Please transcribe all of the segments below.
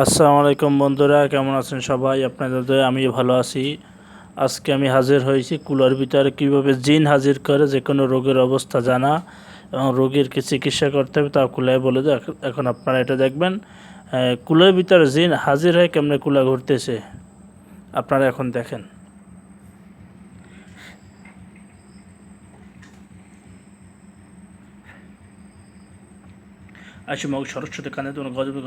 আসসালামু আলাইকুম বন্ধুরা, কেমন আছেন সবাই? আপনাদের আমি ভালো আছি। আজকে আমি হাজির হয়েছি কুলার ভিতরে কীভাবে জিন হাজির করে যে কোনো রোগের অবস্থা জানা এবং রোগীর কি চিকিৎসা করতে হবে তা কুলায় বলে দেয়। এখন আপনারা এটা দেখবেন। কুলার ভিতরে জিন হাজির হয়ে কেমনে কুলা ঘুরতেছে? আপনারা এখন দেখেন। আসি মগ সরস্বতী কানে তোমার গজবে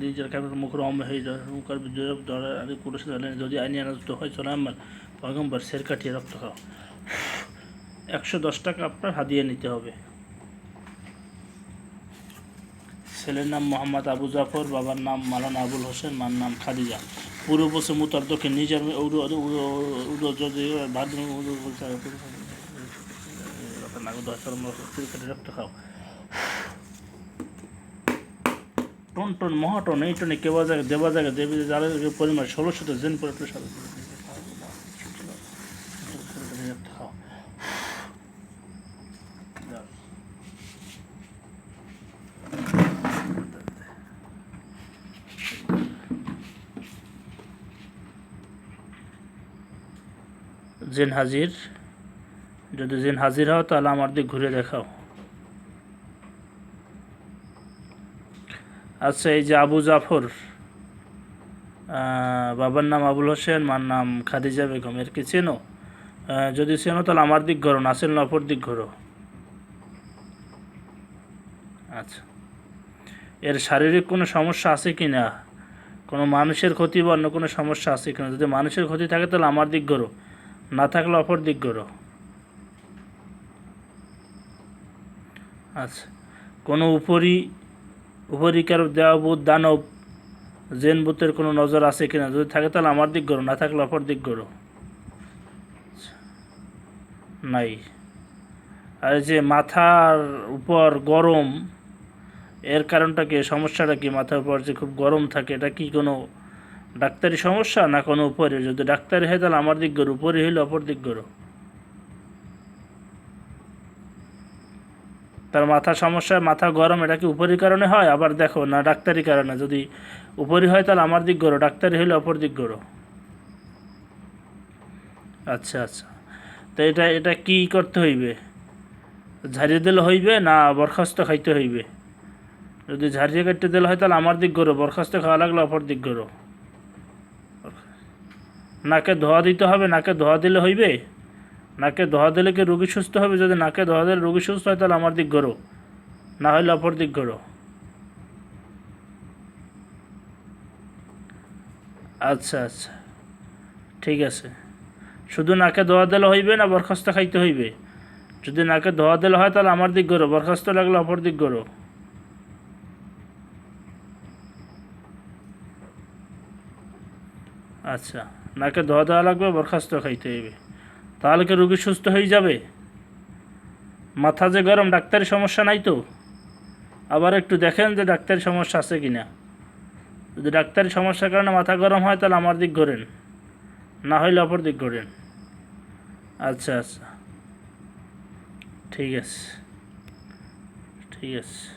নিজের কাপড় মুখের অম্ব হয়ে মুখের জোরব ধরে আরে কুরুষ ধরে যদি আইনি আনন্দ হয় চলে আমার পয়গম্বর সের কাটিয়ে রক্ত খাও একশো দশ টাকা আপনার হাদিয়ে নিতে হবে ছেলের নাম মোহাম্মদ আবু জাফর বাবার নাম মালানা আবুল হোসেন মার নাম খাদিজা পূর্ব পশ্চিম উত্তর দক্ষিণ নিজের ভাদ্র রক্ত খাও টন টন মহাটন এই টনে কেবা জায়গা, দেবা জায়গা, দেবী যারা পরিমাণ ষোলোশো জেন সাথে জেন হাজির, যদি জেন হাজির হও তাহলে আমার দিক ঘুরে দেখাও। আচ্ছা এই যে আবু জাফর বাবার নাম আবুল হোসেন, মার নাম খাদিজা বেগম, এর কি চেনো যদি চেনো তাহলে আমার দিক ঘোরো না অপর দিক ঘোরো আচ্ছা। এর শারীরিক কোনো সমস্যা আছে কি না? কোনো মানুষের ক্ষতি বা অন্য কোনো সমস্যা আছে কি না? যদি মানুষের ক্ষতি থাকে তাহলে আমার দিক ঘোরো না থাকলে অপর দিক ঘোরো আচ্ছা। কোনো উপরি উপরিকার দেওয়াবুত, দানব জেন বুতের কোনো নজর আছে কিনা? যদি থাকে তাহলে আমার দিক করো না থাকলে অপর দিক করো নাই। আর যে মাথার উপর গরম, এর কারণটা কি? সমস্যাটা কি? মাথার উপর যে খুব গরম থাকে, এটা কি কোনো ডাক্তারি সমস্যা না কোনো উপরে? যদি ডাক্তারি হয় তাহলে আমার দিক করো উপরে হইলে অপর দিক করো তার মাথা সমস্যা, মাথা গরম, এটা কি উপরি কারণে হয়? আবার দেখো, না, ডাক্তারি কারণে। যদি উপরি হয়, তাহলে আমার দিক করো ডাক্তারি হইলে অপর দিক করো আচ্ছা আচ্ছা। তো এটা এটা কি করতে হইবে? ঝাড়িয়ে দিলে হইবে না বরখাস্ত খাইতে হইবে? যদি ঝাড়িয়ে কাটতে দিলে হয়, তাহলে আমার দিক করো বরখাস্ত খাওয়া লাগলে অপর দিক করো নাকে ধোয়া দিতে হবে, নাকে ধোয়া দিলে হইবে? নাকে ধোয়া দিলে কি রোগী সুস্থ হবে? যদি নাকে ধোয়া দিলে রোগী সুস্থ হয়, তাহলে আমার দিক করো না হলে অপর দিক করো আচ্ছা আচ্ছা। ঠিক আছে। শুধু নাকে ধোয়া দিলে হইবে না বরখাস্ত খাইতে হইবে? যদি নাকে ধোয়া দিলে হয়, তাহলে আমার দিক করো বরখাস্ত লাগলে অপর দিক করো আচ্ছা। নাকে ধোয়া দেওয়া লাগবে, বরখাস্ত খাইতে হইবে। তাহলে কি রোগী সুস্থ হয়ে যাবে? মাথা যে গরম ডাক্তারি সমস্যা নাই তো? আবার একটু দেখেন যে ডাক্তারি সমস্যা আছে কি না যদি ডাক্তারি সমস্যার কারণে মাথা গরম হয়, তাহলে আমার দিক ঘোরেন। না হইলে অপর দিক ঘোরেন। আচ্ছা আচ্ছা। ঠিক আছে। ঠিক আছে।